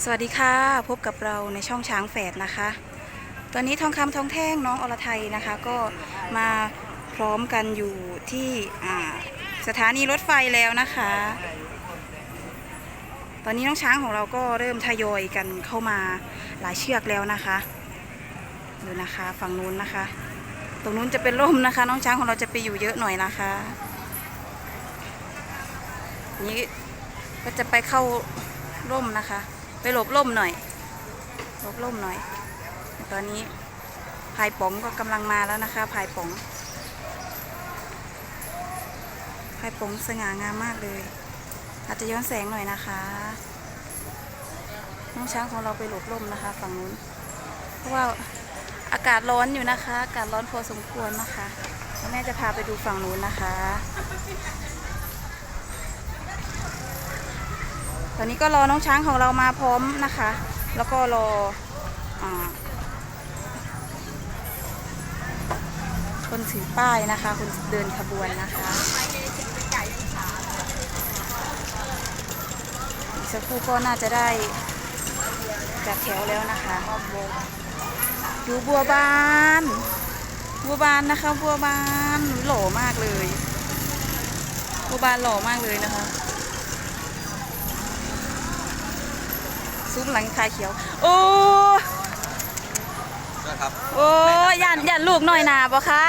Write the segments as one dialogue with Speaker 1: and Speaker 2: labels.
Speaker 1: สวัสดีค่ะ พบกับเราในช่องช้างแฝดนะคะ ตอนนี้ทองคำทองแท่งน้องอรไทยนะคะ ก็มาพร้อมกันอยู่ที่สถานีรถไฟแล้วนะคะ ตอนนี้น้องช้างของเราก็เริ่มทยอยกันเข้ามาหลายเชือกแล้วนะคะดูนะคะฝั่งนู้นนะคะ ตรงนู้นจะเป็นร่มนะคะ น้องช้างของเราจะไปอยู่เยอะหน่อยนะคะ นี้ก็จะไปเข้าร่มนะคะ ไปหลบร่มหน่อย หลบร่มหน่อย ตอนนี้พายป๋องก็กำลังมาแล้วนะคะพายป๋องพายป๋องสง่างามมากเลย อาจจะย้อนแสงหน่อยนะคะ น้องช้างของเราไปหลบร่มนะคะ ฝั่งนู้น เพราะว่าอากาศร้อนอยู่นะคะ อากาศร้อนพอสมควรนะคะแม่จะพาไปดูฝั่งนู้นนะคะ ตอนนี้ก็รอน้องช้างของเรามาพร้อมนะคะ แล้วก็รออคนถือป้ายนะคะ คนเดินขบวนนะคะอีกสักครู่ก็น่าจะได้จัดแถวแล้วนะคะดูบัวบาน บัวบานนะคะ บัวบานหล่อมากเลย บัวบานหล่อมากเลยนะคะ ซุ้มหลังคาเขียว โอ้
Speaker 2: นะครับ
Speaker 1: โอ้ยันยันลูกหน่อยหนาปะคะ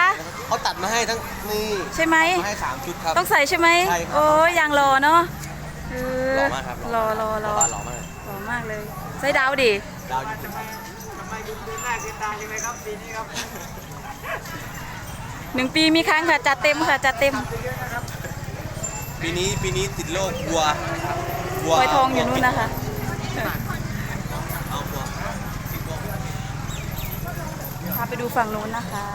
Speaker 2: เขาตัดมาให้ทั้งนี่
Speaker 1: ใช่ไหม
Speaker 2: มาให้สามชุดครับ
Speaker 1: ต้องใส่ใช่ไหม
Speaker 2: ใช่ครับ
Speaker 1: โอ้ยังรอเนาะเออ
Speaker 2: หล่อมากครับ
Speaker 1: รอรอรอ
Speaker 2: หล่อมาก
Speaker 1: รอมากเลยใส่ดาวดิ
Speaker 2: ดาวญี่ปุ่น
Speaker 1: หนึ่งปีมีครั้งค่ะจัดเต็มค่ะจัดเต็ม
Speaker 2: ปีนี้ปีนี้ติดโรควัววัว
Speaker 1: คอยทองอยู่นู่นนะคะ
Speaker 2: เอาวัว
Speaker 1: พา ไปดูฝั่งนู้นนะคะ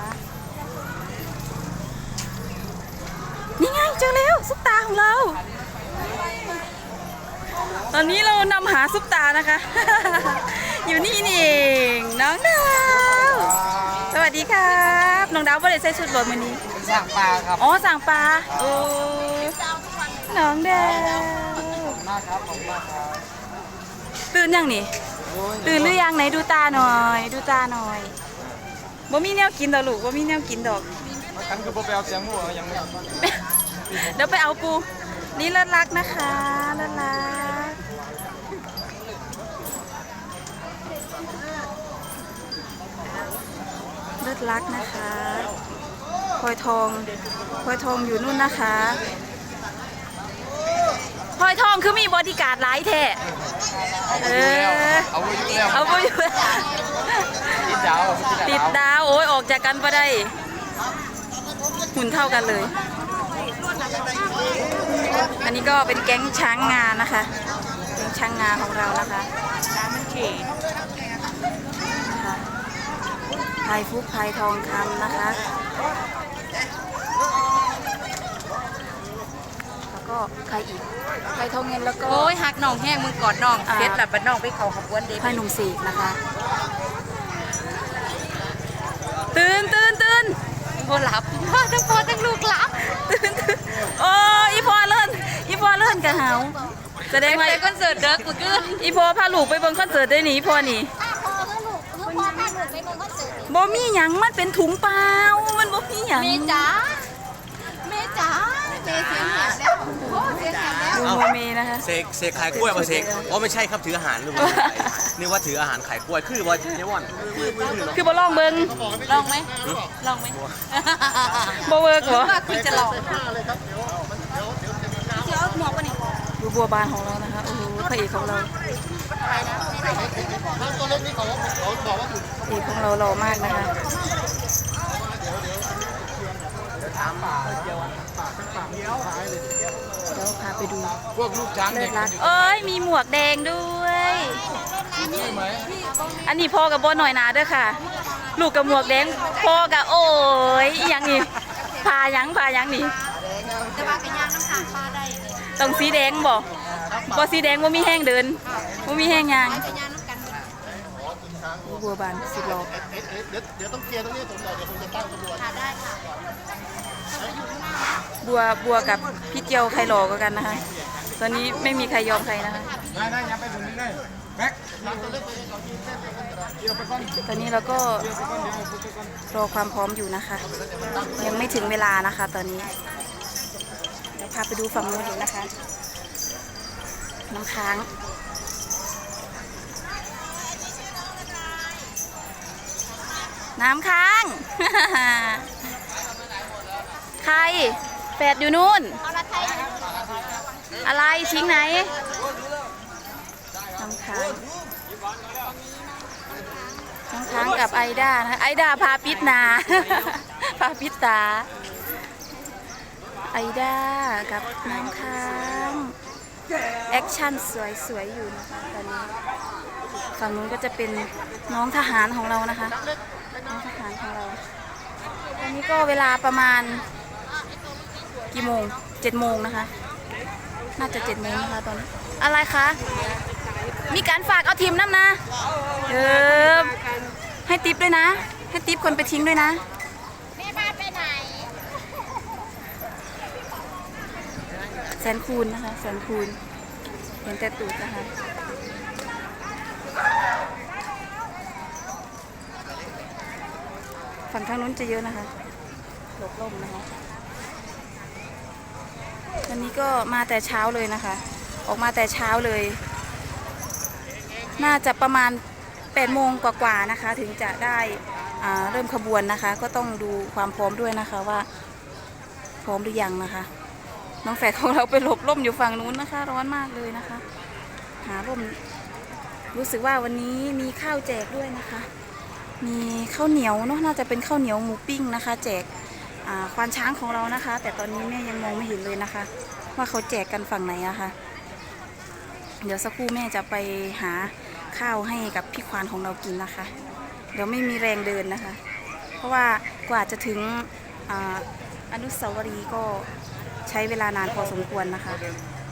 Speaker 1: นี่ไงเจอแล้วซุปตาของเรา ตอนนี้เรานำหาซุปตานะคะ อยู่นี่นี่เองน้องดาวสวัสดีครับน้องดาวบ่ได้ใส่ชุดบอมือนี้
Speaker 2: สั่งปลาครับ
Speaker 1: อ๋อสั่งปลาโอ้น้องดาว
Speaker 2: มากครับผมมากครับ
Speaker 1: ตื่นยังนี่ตื่นหรือยังไหนดูตาหน่อย ดูตาหน่อย บ่มีแนวกินดอกลูกบ่มีแนวกินดอก
Speaker 2: คันคือโปรแปลเสียงหัวยังไม่
Speaker 1: เดี๋ยวไปเอาปู นี่เลิศรักนะคะเลิศรักเลิศรักนะคะพลอยทองพลอยทองอยู่นู่นนะคะพลอยทองคือมีบอดี้การ์ดหลายแท้เออ
Speaker 2: เอาไว้อยู่แล้ว
Speaker 1: เอาไปอยู่
Speaker 2: ติ ดดาว
Speaker 1: ติดดาวโอ้ยออกจากกันปะได้หุ่นเท่ากันเลย อันนี้ก็เป็นแก๊งช้างงานะคะแก๊งช้างงาของเรานะคะช้างมันขี่นะคะพายฟุกพายทองคำนะคะแล้วก็ใครอีกพายทองเงินแล้วก็
Speaker 3: โอ้ยหักน้องแห้งมึงกอดน้อง
Speaker 1: อ่า
Speaker 3: เสร็จแล้วบัดน้องไปเขาขบวนเด็ก
Speaker 1: พายหนุ่มเสกนะคะ ตื่นตื่นตื่น
Speaker 3: บ่หลับทั้งพ่อทั้งลูกหลับ
Speaker 1: ตื่นตื่นโอ้อีพอเลื่อนอีพอเลื่อนกะเหาแสดงว่า
Speaker 3: ไปคอนเสิร์ตเด็กกูขึ้น
Speaker 1: อีพอพาลูกไปเบิ่งคอนเสิร์ตได้หนีอีพอนี่
Speaker 4: ถ้าพอเมื่อลูกเมื่อพ่อพาลูกไปเมืองคอนเสิร์ต
Speaker 1: บ่มีหยังมันเป็นถุงเปล่ามันบ่มีหยัง
Speaker 4: เมจ๋าเมจ๋าเมเสียงแหบแล้วโอ้เสียงแหบแล้ว
Speaker 1: ดูโมเมนะคะ
Speaker 2: เสกเสกขายกล้วยมาเสกอ๋อไม่ใช่ครับถืออาหารหรือว่า นึกว่าถืออาหารขายกล้วยคือว่าเนี่ยว่อนคือคือคือ
Speaker 1: คือบ่ลองเบิ่ง
Speaker 3: ลองไหมลองไหม
Speaker 1: บ่เวิร์กบ่
Speaker 3: ว่าคุณจะลองเดี๋ยวหมวกวันนี้
Speaker 1: ดูบัวบานของเรานะคะโอ้โหพระเอกของเราเอกของเราหล่อมากนะคะเดี๋ยวพาไปดู
Speaker 2: พวกลูกช้าง
Speaker 1: เลิ
Speaker 2: เด็
Speaker 1: ศ
Speaker 2: ก
Speaker 1: รักเอ้ยมีหมวกแดงด้วย อันนี้พ่อกับโบหน่อยนาเด้อค่ะ ลูกกับหมวกแดงพ่อกับโอ้ยอหยังนี่พาหยังพาหยังนี่
Speaker 4: แต่ว่าเป็นยางน้ำตาลปลาได้เลย
Speaker 1: ต้องสีแดงบ่บ่สีแดงว่ามีแห้งเดินว่ามีแห้งยาง
Speaker 4: เป็นยางน้ำกัน
Speaker 1: บัวบานสิบล้อ
Speaker 4: ค่ะได้ค่ะ
Speaker 1: บัวบัวกับพี่เจียวใครหล่อกว่ากันนะคะ ตอนนี้ไม่มีใครยอมใครนะคะ
Speaker 2: ได้ได้ยังไปถึงนี่ได้
Speaker 1: ตอนนี้เราก็รอความพร้อมอยู่นะคะ ยังไม่ถึงเวลานะคะตอนนี้เดี๋ยวพาไปดูฝั่งนู้นอยู่นะคะ น้ำค้างน้ำค้าง ใครแปดอยู่นู่น อะไร ทิ้งไหนน้ำ ค้างน้ำค้างกับไอด้านะคะไอด้าพาปิดนา พาปิดตา ไอด้ากับน้ำค้างแอคชั่นสวยๆอยู่นะคะตอนนี้ฝั่งนู้นก็จะเป็นน้องทหารของเรานะคะ น้องทหารของเราตอนนี้ก็เวลาประมาณกี่โมงเจ็ดโมงนะคะ น่าจะเจ็ดโมงนะคะตอนนี้อะไรคะ มีการฝากเอาทีมน้ำนะ เออ ให้ติปด้วยนะ ให้ติปคนไปทิ้งด้วยนะ
Speaker 4: แม่บ้านไปไหน
Speaker 1: แสนคูณนะคะแสนคูณเห็นแต่ตูดนะคะฝั่งทางนู้นจะเยอะนะคะหลบล่มนะคะวันนี้ก็มาแต่เช้าเลยนะคะ ออกมาแต่เช้าเลย น่าจะประมาณ8โมงกว่าๆนะคะ ถึงจะได้เริ่มขบวนนะคะ ก็ต้องดูความพร้อมด้วยนะคะว่า พร้อมหรือยังนะคะ น้องแฝดของเราไปหลบร่มอยู่ฝั่งนู้นนะคะ ร้อนมากเลยนะคะ หาร่มรู้สึกว่าวันนี้มีข้าวแจกด้วยนะคะ มีข้าวเหนียวเนาะน่าจะเป็นข้าวเหนียวหมูปิ้งนะคะ แจกควานช้างของเรานะคะ แต่ตอนนี้แม่ยังมองไม่เห็นเลยนะคะ ว่าเขาแจกกันฝั่งไหนนะคะ เดี๋ยวสักครู่แม่จะไปหา ข้าวให้กับพี่ควานของเรากินนะคะ เดี๋ยวไม่มีแรงเดินนะคะ เพราะว่ากว่าจะถึงออนุสาวรีย์ก็ใช้เวลานานพอสมควรนะคะ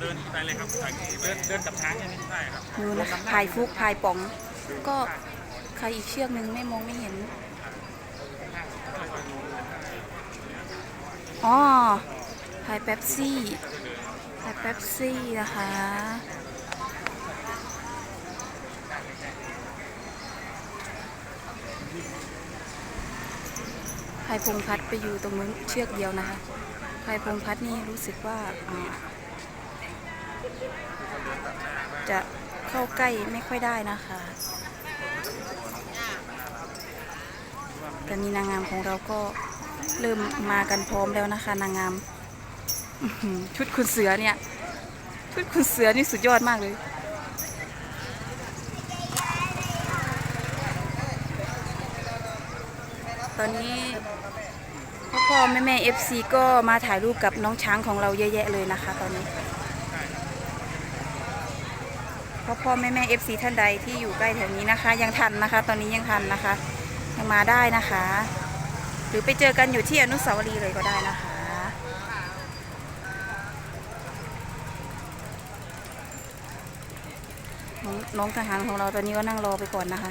Speaker 5: เดินไปเลยครับเดินเดินกับช้างใช่ใช่ครับ
Speaker 1: นู่นนะคะพายฟุกพายป๋อง ก็ใครอีกเชือกหนึ่งไม่มองไม่เห็นอ๋อพายเป๊ปซี่พายเป๊ปซี่นะคะายพงพัดไปอยู่ตรงนู้นเชือกเดียวนะคะพายพงพัดนี่รู้สึกว่าจะเข้าใกล้ไม่ค่อยได้นะคะ แต่มีนางงามของเราก็เริ่มมากันพร้อมแล้วนะคะ นางงามชุดคุณเสือเนี่ย ชุดคุณเสือนี่สุดยอดมากเลยตอนนี้ พ่อแม่แม่เอฟซีก็มาถ่ายรูปกับน้องช้างของเราเยอะแยะเลยนะคะตอนนี้พ่อพ่อแม่แม่เอฟซีท่านใดที่อยู่ใกล้แถวนี้นะคะ ยังทันนะคะ ตอนนี้ยังทันนะคะ ยังมาได้นะคะ หรือไปเจอกันอยู่ที่อนุสาวรีย์เลยก็ได้นะคะน้องทหารของเราตอนนี้ก็นั่งรอไปก่อนนะคะ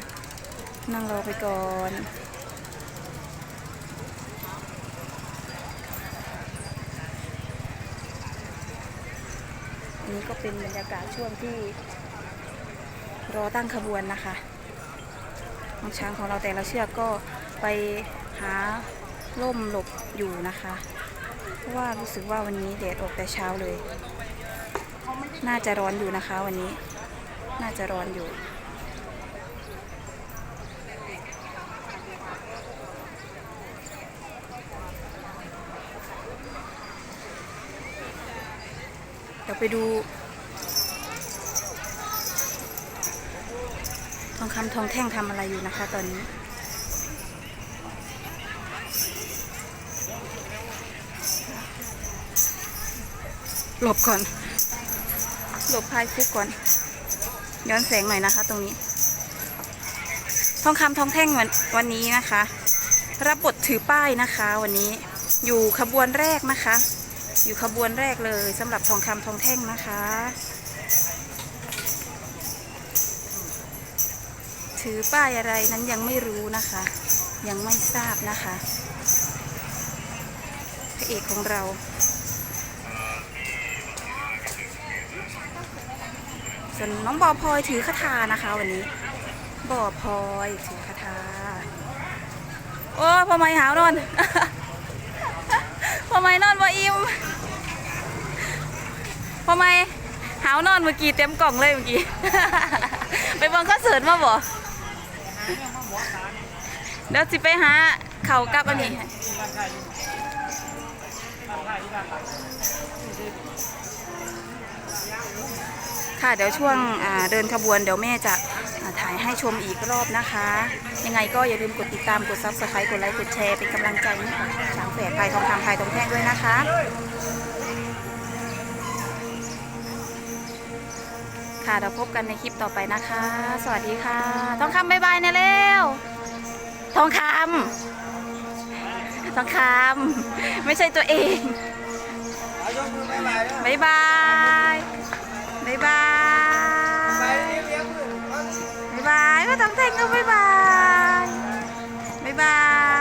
Speaker 1: นั่งรอไปก่อน นี้ก็เป็นบรรยากาศช่วงที่รอตั้งขบวนนะคะน้องช้างของเราแต่ละเชือกก็ไปหาร่มหลบอยู่นะคะ เพราะว่ารู้สึกว่าวันนี้แดดออกแต่เช้าเลย น่าจะร้อนอยู่นะคะวันนี้ น่าจะร้อนอยู่ เดี๋ยวไปดู ทองคำทองแท่งทำอะไรอยู่นะคะ ตอนนี้ หลบก่อน หลบพายฟุกก่อน ย้อนแสงหน่อยนะคะ ตรงนี้ ทองคำทองแท่งวันวันนี้นะคะ รับบทถือป้ายนะคะ วันนี้อยู่ขบวนแรกนะคะ อยู่ขบวนแรกเลยสำหรับทองคำทองแท่งนะคะ ถือป้ายอะไรนั้นยังไม่รู้นะคะ ยังไม่ทราบนะคะพระเอกของเราส่วนน้องบอพลอยถือคาถานะคะวันนี้บอพลอยถือคาถาโอ้พ่อไม่หาวนอน ไมนอนบ่อิ่มพอไมหาวนอนเมื่อกี้เต็มกล่องเลยเมื่อกี้ ไปเบังคอนเสิร์ตมาบ่เดี๋ยวสิไปหาเขาวกับอันนี้ค่ะเดี๋ยวช่วงเดินขบวนเดี๋ยวแม่จะ ถ่ายให้ชมอีกรอบนะคะ ยังไงก็อย่าลืมกดติดตามกดซับสไครต์กดไลค์กดแชร์เป็นกำลังใจให้กับช้างแฝดพายทองคำพายทองแท่งด้วยนะคะค่ะเดี๋ยวพบกันในคลิปต่อไปนะคะ สวัสดีค่ะ ทองคำบายบายนะเร็ว ทองคำทองคำไม่ใช่ตัวเองบายบายบายบาย ทำแท่งก็บ๊ายบาย บ๊ายบาย